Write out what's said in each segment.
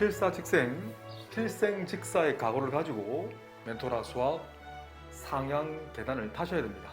필사직생, 필생직사의 각오를 가지고 멘토라 수학 상향 계단을 타셔야 됩니다.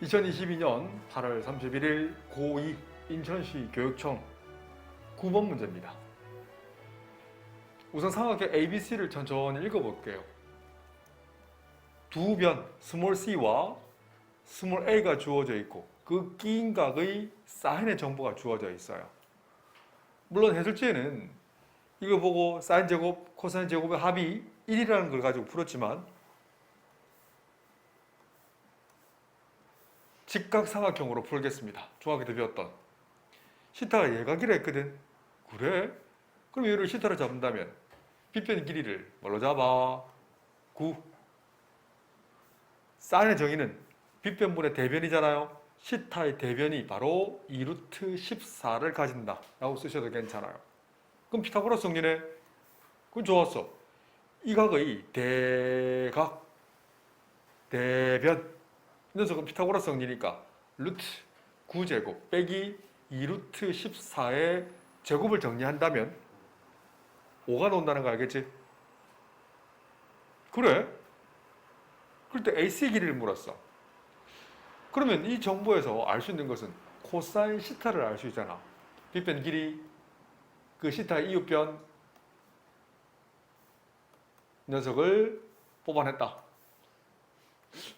2022년 8월 31일 고2 인천시 교육청 9번 문제입니다. 우선 삼각형 ABC를 천천히 읽어볼게요. 두 변 스몰 c와 스몰 a가 주어져 있고 그 끼인 각의 사인의 정보가 주어져 있어요. 물론 해설지에는 이거 보고 사인 제곱, 코사인 제곱의 합이 1이라는 걸 가지고 풀었지만 직각삼각형으로 풀겠습니다. 중학교 때 배웠던 시타가 예각이라 했거든. 그래? 그럼 얘를 시타로 잡는다면 빗변 길이를 뭘로 잡아? 9. 사인의 정의는 빗변분의 대변이잖아요. 시타의 대변이 바로 2루트 14를 가진다. 라고 쓰셔도 괜찮아요. 그럼 피타고라스 정리네? 그건 좋았어. 이 각의 대각, 대변. 이 녀석은 피타고라스 정리니까 루트 9제곱 빼기 2루트 14의 제곱을 정리한다면 5가 나온다는 거 알겠지? 그래? 그럴 때 AC 길이를 물었어. 그러면 이 정보에서 알 수 있는 것은 코사인 시타를 알 수 있잖아. 빗변 길이, 그 시타의 이웃변 녀석을 뽑아냈다.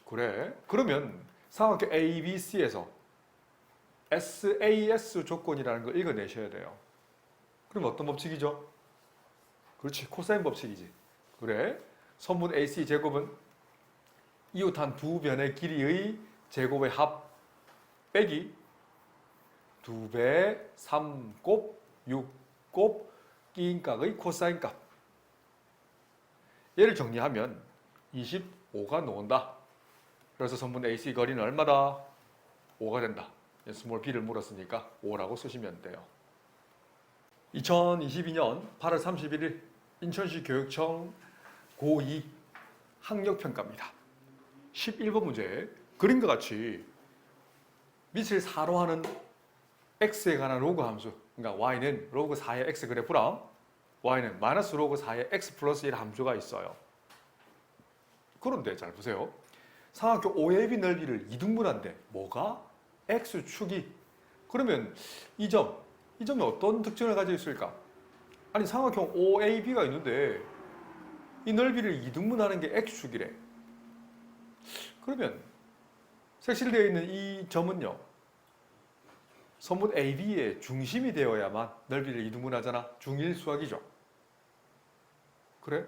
그래? 그러면 삼각형 ABC에서 SAS 조건이라는 걸 읽어내셔야 돼요. 그럼 어떤 법칙이죠? 그렇지, 코사인 법칙이지. 그래? 선분 AC 제곱은 이웃 한 두 변의 길이의 제곱의 합 빼기 두 배, 3곱, 6곱 끼인 값의 코사인 값. 얘를 정리하면 25가 나온다. 그래서 선분 AC 거리는 얼마다? 5가 된다. 스몰 b를 물었으니까 5라고 쓰시면 돼요. 2022년 8월 31일 인천시 교육청 고2 학력평가입니다. 11번 문제 그림과 같이 밑을 4로 하는 x에 관한 로그 함수 그러니까 y는 로그 4의 x 그래프랑 y는 마이너스 로그 4의 x 플러스 1 함수가 있어요. 그런데 잘 보세요. 삼각형 OAB 넓이를 이등분한데 뭐가? x축이 그러면 이 점, 이 점이 어떤 특징을 가지고 있을까? 아니 삼각형 OAB가 있는데 이 넓이를 이등분하는 게 x축이래. 그러면 색칠되어 있는 이 점은요. 선분 AB의 중심이 되어야만 넓이를 이등분하잖아. 중일수학이죠. 그래?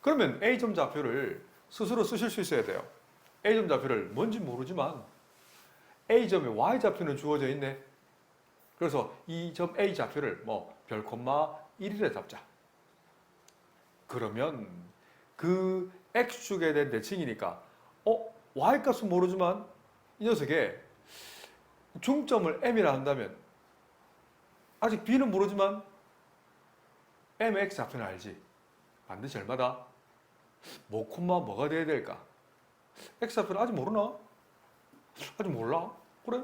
그러면 A점 좌표를 스스로 쓰실 수 있어야 돼요. A점 좌표를 뭔지 모르지만 A점의 Y좌표는 주어져 있네. 그래서 이 점 A 좌표를 뭐 별콤마 1이라 잡자. 그러면 그 X축에 대한 대칭이니까 어? Y값은 모르지만 이 녀석의 중점을 M이라 한다면 아직 B는 모르지만 MX 좌표는 알지. 반드시 얼마다? 뭐 콤마 뭐가 돼야 될까? X 좌표는 아직 모르나? 아직 몰라? 그래?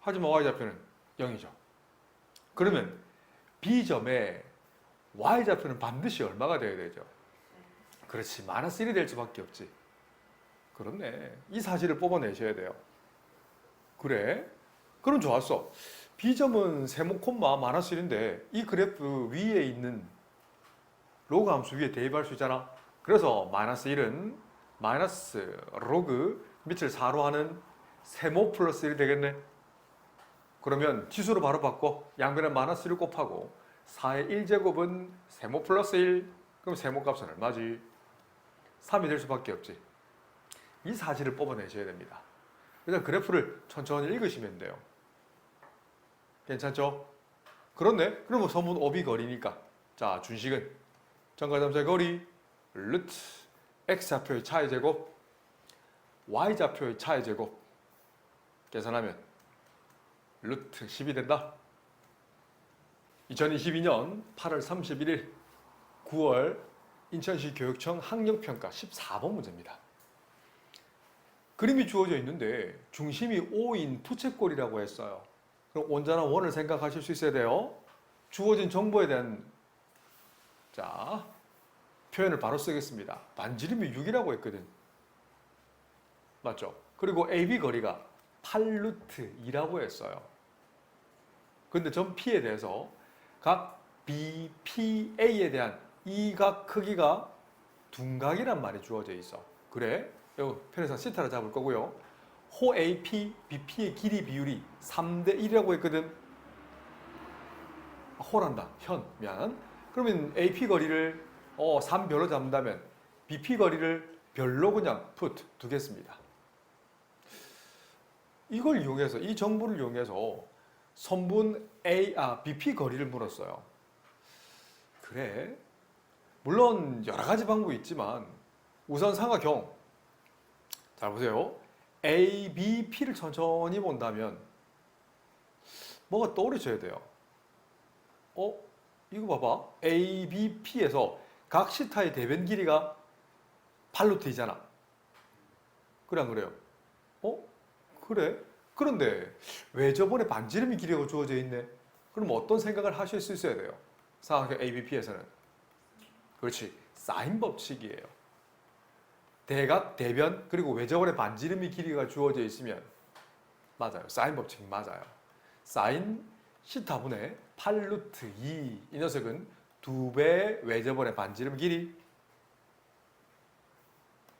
하지만 Y 좌표는 0이죠. 그러면 B점의 Y 좌표는 반드시 얼마가 돼야 되죠? 그렇지. 마이너스 1이 될 수밖에 없지. 그렇네. 이 사실을 뽑아내셔야 돼요. 그래? 그럼 좋았어. B점은 세모 콤마 마이너스 1인데 이 그래프 위에 있는 로그 함수 위에 대입할 수 있잖아. 그래서 마이너스 1은 마이너스 로그 밑을 4로 하는 세모 플러스 1이 되겠네. 그러면 지수로 바로 바꿔 양변에 마이너스 1을 곱하고 4의 1제곱은 세모 플러스 1 그럼 세모 값은 얼마지? 3이 될 수밖에 없지. 이 사실을 뽑아내셔야 됩니다. 일단 그래프를 천천히 읽으시면 돼요. 괜찮죠? 그렇네? 그러면 서문 오비 거리니까 자 준식은 정가점수의 거리 루트 x좌표의 차의 제곱 y좌표의 차의 제곱 계산하면 루트 10이 된다. 2022년 8월 31일 9월 인천시 교육청 학력평가 14번 문제입니다. 그림이 주어져 있는데 중심이 O인 부채꼴이라고 했어요. 그럼 온전한 원을 생각하실 수 있어야 돼요. 주어진 정보에 대한 자 표현을 바로 쓰겠습니다. 반지름이 6이라고 했거든. 맞죠? 그리고 AB 거리가 8루트 2라고 했어요. 근데 전 P에 대해서 각 BPA에 대한 이각 크기가 둔각이란 말이 주어져 있어. 그래? 요 편에서 시타를 잡을 거고요. 호 AP, BP의 길이 비율이 3대 1이라고 했거든. 아, 호란다. 현. 미안. 그러면 AP 거리를 어, 3별로 잡는다면 BP 거리를 별로 그냥 put 두겠습니다. 이걸 이용해서 이 정보를 이용해서 선분 A 아 BP 거리를 물었어요. 그래. 물론 여러 가지 방법이 있지만 우선 삼각형 잘 보세요. A, B, P를 천천히 본다면 뭐가 떠오르셔야 돼요. 어? 이거 봐봐. A, B, P에서 각 시타의 대변 길이가 8루트이잖아. 그래 안 그래요? 어? 그래? 그런데 왜 저번에 반지름이 길이가 주어져 있네? 그럼 어떤 생각을 하실 수 있어야 돼요? 삼각형 ABP에서는 그렇지 사인 법칙이에요. 대각, 대변 그리고 외접원의 반지름이 길이가 주어져 있으면 맞아요. 사인 법칙 맞아요. 사인 시타분의 8루트 2. 이 녀석은 두배 외접원의 반지름 길이.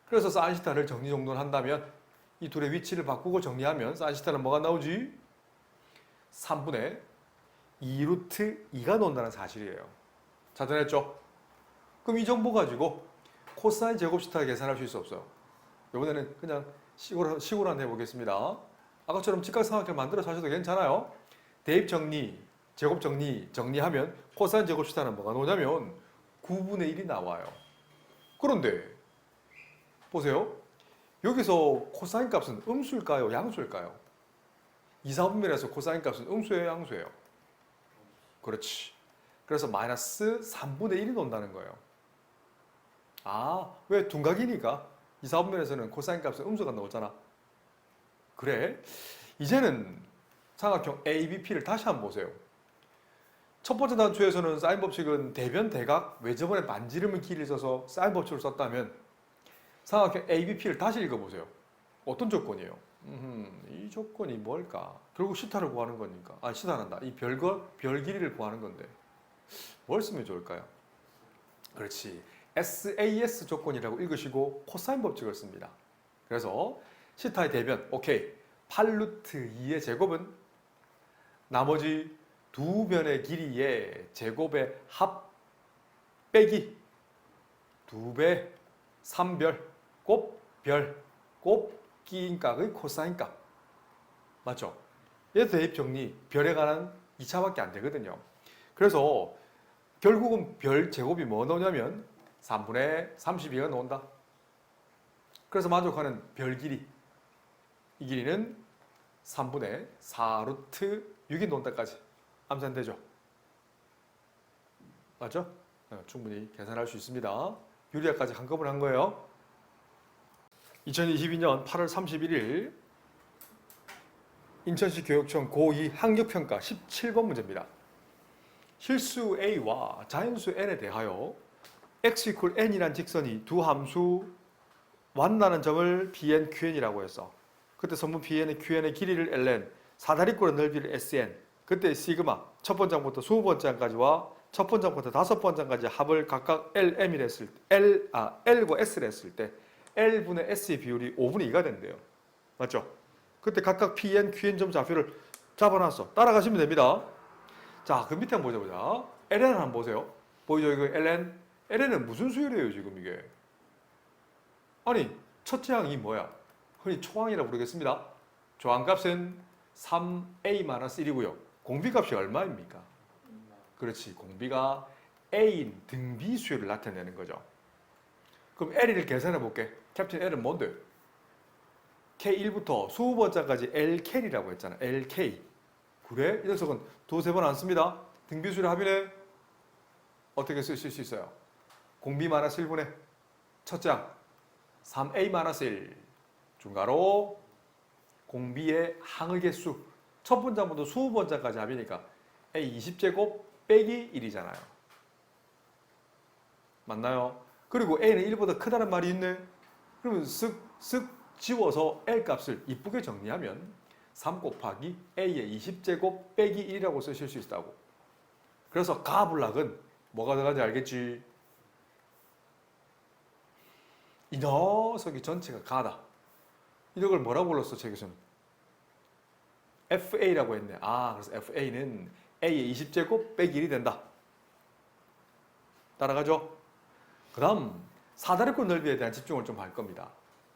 그래서 사인 시타를 정리정돈 한다면 이 둘의 위치를 바꾸고 정리하면 사인 시타는 뭐가 나오지? 3분의 2루트 2가 나온다는 사실이에요. 찾아냈죠? 그럼 이 정보 가지고 코사인 제곱 시타를 계산할 수 없어요? 이번에는 그냥 시골 시골 한 해보겠습니다. 아까처럼 직각삼각형 만들어서 하셔도 괜찮아요. 대입 정리, 제곱 정리 정리하면 코사인 제곱 시타는 뭐가 나오냐면 9분의 1이 나와요. 그런데 보세요. 여기서 코사인 값은 음수일까요? 양수일까요? 2, 4분면에서 코사인 값은 음수예요? 양수예요? 그렇지. 그래서 마이너스 3분의 1이 논다는 거예요. 아, 왜 둔각이니까 2, 4분면에서는 코사인 값은 음수가 나오잖아. 그래. 이제는 삼각형 ABP를 다시 한번 보세요. 첫 번째 단추에서는 사인 법칙은 대변 대각 외접원의 반지름을 길이 써서 사인 법칙을 썼다면 삼각형 ABP를 다시 읽어보세요. 어떤 조건이에요? 음, 이 조건이 뭘까? 결국 시타를 구하는 거니까. 아, 시타란다. 이 별거, 별 길이를 구하는 건데. 뭘 쓰면 좋을까요? 그렇지. SAS 조건이라고 읽으시고 코사인 법칙을 씁니다. 그래서 시타의 대변, 오케이. 8루트 2의 제곱은 나머지 두 변의 길이의 제곱의 합 빼기 두 배, 3별, 곱별, 곱기인 값의 코사인 값. 맞죠? 얘 대입 정리, 별에 관한 2차밖에 안 되거든요. 그래서 결국은 별 제곱이 뭐 나오냐면 3분의 32가 나온다. 그래서 만족하는 별 길이. 이 길이는 3분의 4루트 6이 나온다까지 암산되죠. 맞죠? 어, 충분히 계산할 수 있습니다. 유리아까지 한꺼번에 한 거예요. 2022년 8월 31일 인천시 교육청 고2 학력평가 17번 문제입니다. 실수 A와 자연수 N에 대하여 x equal n이란 직선이 두 함수 만나는 점을 bn, qn이라고 했어. 그때 선분 bn의 qn의 길이를 ln, 사다리꼴의 넓이를 sn, 그때 시그마 첫 번장부터 스무 번장까지와 첫 번장부터 다섯 번장까지 합을 각각 LM이라 했을 때 L 아 L과 S를 했을 때 L분의 S의 비율이 5분의 2가 된대요. 맞죠? 그때 각각 PN, QN 점 좌표를 잡아놨어. 따라가시면 됩니다. 자, 그 밑에 한번 보자. LN 한번 보세요. 보이죠? 이거 LN. LN은 무슨 수열이에요, 지금 이게? 아니, 첫째 항이 뭐야? 흔히 초항이라고 부르겠습니다. 조항값은 3A-1이고요. 공비값이 얼마입니까? 그렇지. 공비가 A인 등비 수열을 나타내는 거죠. 그럼 L을 계산해 볼게. 캡틴 L은 뭔데? K1부터 수번째까지 LK이라고 했잖아. LK. 그래? 이 녀석은 두세 번 안 씁니다. 등비수를 합의네. 어떻게 쓰실 수 있어요? 공비 마이너스 1분의 첫째 항 3A 마이너스 1 중괄호 공비의 항의 개수 첫 번째부터 수번째까지 합이니까 A 20제곱 빼기 1이잖아요. 맞나요? 그리고 a는 1보다 크다는 말이 있네. 그러면 쓱, 쓱 지워서 l 값을 이쁘게 정리하면 3 곱하기 a의 20제곱 빼기 1이라고 쓰실 수 있다고. 그래서 가불락은 뭐가 들어간지 알겠지? 이 녀석이 전체가 가다. 이걸 뭐라고 불렀어, 책에서는? FA라고 했네. 아, 그래서 FA는 A의 20제곱 빼기 1이 된다. 따라가죠? 그 다음, 사다리꼴 넓이에 대한 집중을 좀 할 겁니다.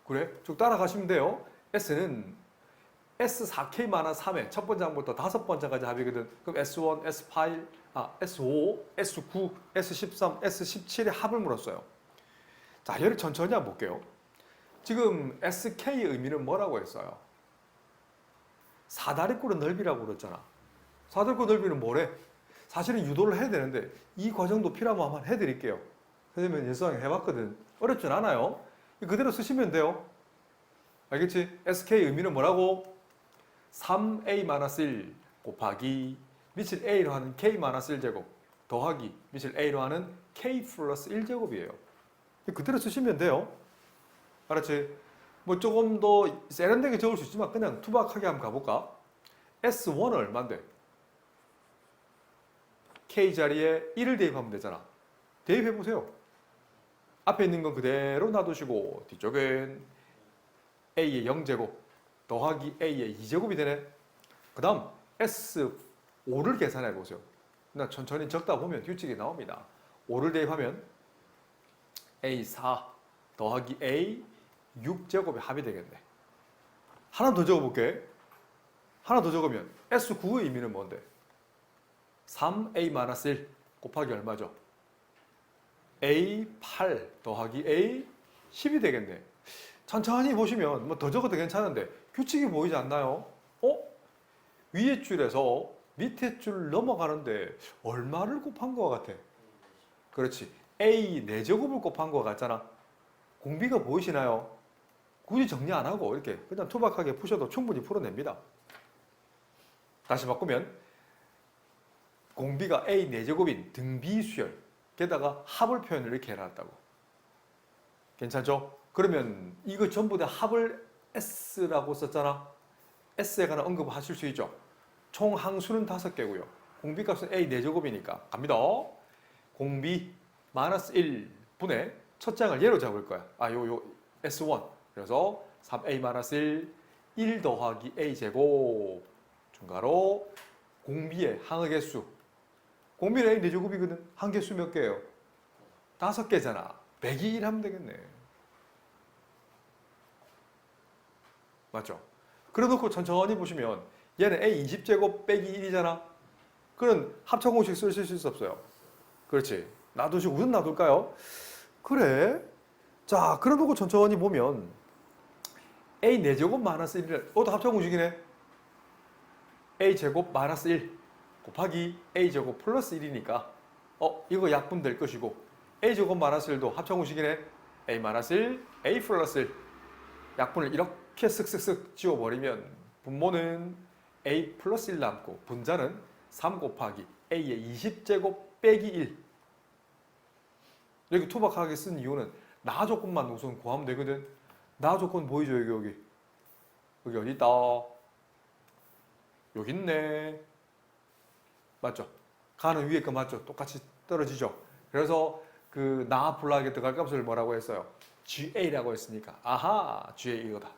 그래? 쭉 따라가시면 돼요. S는 S4K 만화 3회 첫 번째 항부터 다섯 번째까지 합이거든. 그럼 S1, S8, 아, S5, S9, S13, S17의 합을 물었어요. 자, 얘를 천천히 한번 볼게요. 지금 SK의 의미는 뭐라고 했어요? 사다리꼴의 넓이라고 그랬잖아. 사다리꼴 넓이는 뭐래? 사실은 유도를 해야 되는데 이 과정도 필요하면 한번 해드릴게요. 선생님은 예수왕 해봤거든. 어렵진 않아요. 그대로 쓰시면 돼요. 알겠지? SK 의미는 뭐라고? 3a-1 곱하기 밑을 a로 하는 k-1제곱 더하기 밑을 a로 하는 k 플러스 1제곱이에요. 그대로 쓰시면 돼요. 알았지? 뭐 조금 더 세련되게 적을 수 있지만 그냥 투박하게 한번 가볼까? S1은 얼만데? K 자리에 1을 대입하면 되잖아. 대입해 보세요. 앞에 있는 건 그대로 놔두시고 뒤쪽엔 A의 0제곱 더하기 A의 2제곱이 되네. 그 다음 S5를 계산해 보세요. 나 천천히 적다 보면 규칙이 나옵니다. 5를 대입하면 A4 더하기 A 6제곱의 합이 되겠네. 하나 더 적어볼게. 하나 더 적으면 S9의 의미는 뭔데? 3A-1 곱하기 얼마죠? A8 더하기 A10이 되겠네. 천천히 보시면 뭐 더 적어도 괜찮은데 규칙이 보이지 않나요? 어? 위에 줄에서 밑에 줄 넘어가는데 얼마를 곱한 것 같아? 그렇지. A 4제곱을 곱한 것 같잖아. 공비가 보이시나요? 굳이 정리 안 하고 이렇게 그냥 투박하게 푸셔도 충분히 풀어냅니다. 다시 바꾸면 공비가 A 4제곱인 등비수열 게다가 합을 표현을 이렇게 해놨다고. 괜찮죠? 그러면 이거 전부 다 합을 S라고 썼잖아. S에 관한 언급을 하실 수 있죠. 총 항수는 다섯 개고요. 공비값은 A 4제곱이니까 갑니다. 공비 마이너스 1분의 첫 장을 예로 잡을 거야. 아, 요, 요 S1. 그래서 3A 마이너스 1, 1 더하기 A 제곱 중가로 공비의 항의 개수. 공비는 A 4제곱이거든. 한 개수 몇 개예요? 다섯 개잖아. 100이 1 하면 되겠네. 맞죠? 그래 놓고 천천히 보시면 얘는 A 20제곱 빼기 1이잖아. 그런 합차 공식 쓰실 수 없어요. 그렇지. 놔두시고 무슨 놔둘까요? 그래. 자, 그래 놓고 천천히 보면 A 4제곱 마이너스 1을 이것도 합차 공식이네. A 제곱 마이너스 1 곱하기 A 제곱 플러스 1이니까 어, 이거 약분 될 것이고 A 제곱 마이너스 1도 합차 공식이네. A 마이너스 1, A 플러스 1 약분을 이렇게 쓱쓱쓱 지워 버리면 분모는 A 플러스 1 남고 분자는 3 곱하기 A의 20제곱 빼기 1 이렇게 투박하게 쓴 이유는 나 조건만 우선 구하면 되거든. 나 조건 보이죠 여기 여기? 여기 어디 있다. 여기 있네. 맞죠? 가는 위에 거 맞죠? 똑같이 떨어지죠? 그래서 그나 불락에 들어갈 값을 뭐라고 했어요? GA라고 했으니까. 아하 GA 이거다.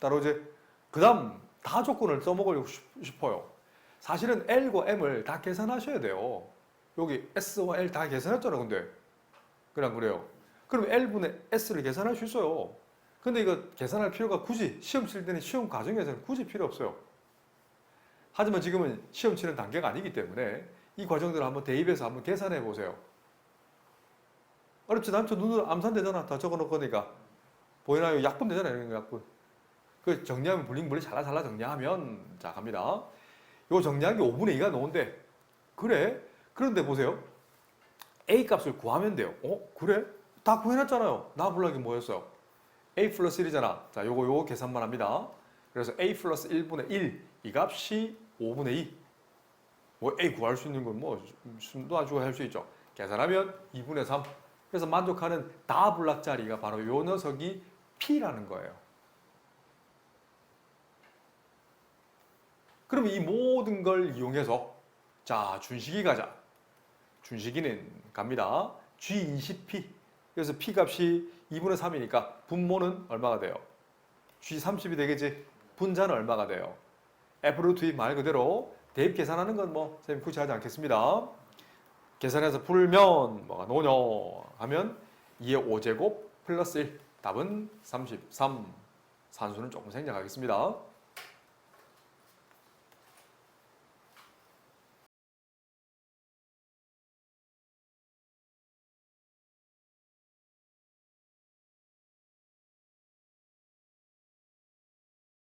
따라오지 그 다음 다 조건을 써먹으려고 싶- 싶어요. 사실은 L과 M을 다 계산하셔야 돼요 여기 S와 L 다 계산했잖아 근데. 그냥 그래요. 그럼 L분의 S를 계산할 수 있어요. 근데 이거 계산할 필요가 굳이 시험 칠 때는 시험 과정에서는 굳이 필요 없어요. 하지만 지금은 시험 치는 단계가 아니기 때문에 이 과정들을 한번 대입해서 한번 계산해 보세요. 어렵지 않죠? 눈으로 암산되잖아. 다 적어 놓을 거니까. 보이나요? 약분 되잖아요 이런 거 약분. 그 정리하면 블링블링 잘라 잘라 정리하면. 자 갑니다. 요 정리한 게 5분의 2가 나오는데. 그래 그런데 보세요. A 값을 구하면 돼요. 어? 그래? 다 구해놨잖아요. 나 불락이 뭐였어요? A 플러스 1이잖아. 자 요거 요거 계산만 합니다. 그래서 A 플러스 1분의 1 이 값이 5분의 2 뭐 A 구할 수 있는 건 뭐 숨도 안 주고 할수 있죠. 계산하면 2분의 3. 그래서 만족하는 다블락 자리가 바로 요 녀석이 P라는 거예요. 그럼 이 모든 걸 이용해서 자 준식이 가자. 준식이는 갑니다. G20P. 그래서 P 값이 2분의 3이니까 분모는 얼마가 돼요? G30이 되겠지. 분자는 얼마가 돼요? F 루트 2말 그대로 대입 계산하는 건 뭐 선생님 굳이 하지 않겠습니다. 계산해서 풀면 뭐가 노냐 하면 2의 5제곱 플러스 1 답은 33 산수는 조금 생략하겠습니다.